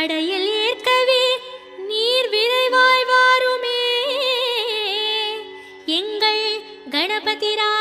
படையில் ஏற்கவே நீர் விரைவாய் வாருமே. எங்கள் கணபதிரா